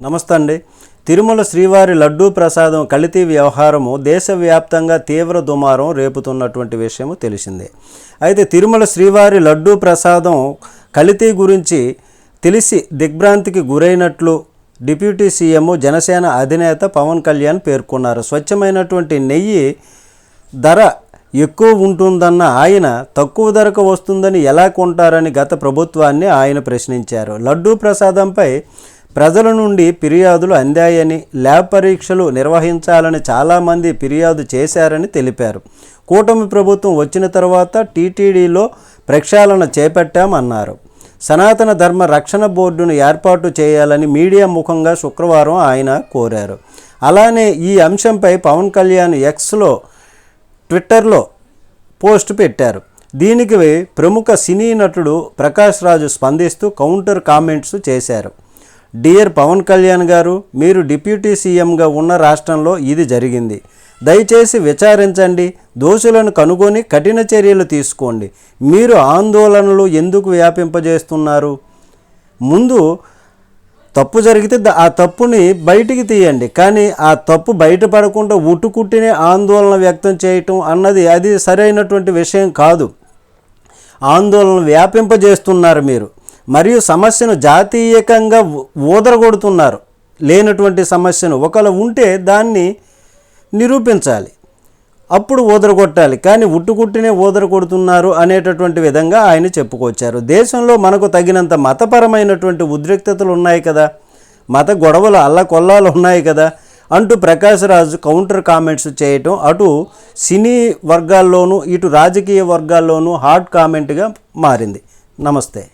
నమస్తే అండి. తిరుమల శ్రీవారి లడ్డూ ప్రసాదం కలితీ వ్యవహారము దేశవ్యాప్తంగా తీవ్ర దుమారం రేపుతున్నటువంటి విషయము తెలిసిందే. అయితే తిరుమల శ్రీవారి లడ్డూ ప్రసాదం కలితీ గురించి తెలిసి దిగ్భ్రాంతికి గురైనట్లు డిప్యూటీ సీఎం జనసేన అధినేత పవన్ కళ్యాణ్ పేర్కొన్నారు. స్వచ్ఛమైనటువంటి నెయ్యి ధర ఎక్కువ ఉంటుందన్న ఆయన తక్కువ ధరకు వస్తుందని ఎలా కొంటారని గత ప్రభుత్వాన్ని ఆయన ప్రశ్నించారు. లడ్డూ ప్రసాదంపై ప్రజల నుండి ఫిర్యాదులు అందాయని ల్యాబ్ పరీక్షలు నిర్వహించాలని చాలామంది ఫిర్యాదు చేశారని తెలిపారు. కూటమి ప్రభుత్వం వచ్చిన తర్వాత టీటీడీలో ప్రక్షాళన చేపట్టామన్నారు. సనాతన ధర్మ రక్షణ బోర్డును ఏర్పాటు చేయాలని మీడియా ముఖంగా శుక్రవారం ఆయన కోరారు. అలానే ఈ అంశంపై పవన్ కళ్యాణ్ ఎక్స్లో ట్విట్టర్లో పోస్ట్ పెట్టారు. దీనికి ప్రముఖ సినీ నటుడు ప్రకాష్ రాజు స్పందిస్తూ కౌంటర్ కామెంట్స్ చేశారు. డియర్ పవన్ కళ్యాణ్ గారు మీరు డిప్యూటీ సీఎంగా ఉన్న రాష్ట్రంలో ఇది జరిగింది. దయచేసి విచారించండి. దోషులను కనుగొని కఠిన చర్యలు తీసుకోండి. మీరు ఆందోళనలు ఎందుకు వ్యాపింపజేస్తున్నారు? ముందు తప్పు జరిగితే ఆ తప్పుని బయటికి తీయండి. కానీ ఆ తప్పు బయటపడకుండా ఉట్టుకుట్టినే ఆందోళన వ్యక్తం చేయటం అన్నది అది సరైనటువంటి విషయం కాదు. ఆందోళన వ్యాపింపజేస్తున్నారు మీరు. మరియు సమస్యను జాతీయకంగా ఊదరగొడుతున్నారు. లేనటువంటి సమస్యను ఒకవేళ ఉంటే దాన్ని నిరూపించాలి. అప్పుడు ఊదరగొట్టాలి. కానీ ఉట్టుకుట్టినే ఊదరగొడుతున్నారు అనేటటువంటి విధంగా ఆయన చెప్పుకొచ్చారు. దేశంలో మనకు తగినంత మతపరమైనటువంటి ఉద్రిక్తతలు ఉన్నాయి కదా. మత గొడవలు అల్లకొల్లాలు ఉన్నాయి కదా అంటూ ప్రకాష్ రాజు కౌంటర్ కామెంట్స్ చేయటం అటు సినీ వర్గాల్లోనూ ఇటు రాజకీయ వర్గాల్లోనూ హాట్ కామెంట్గా మారింది. నమస్తే.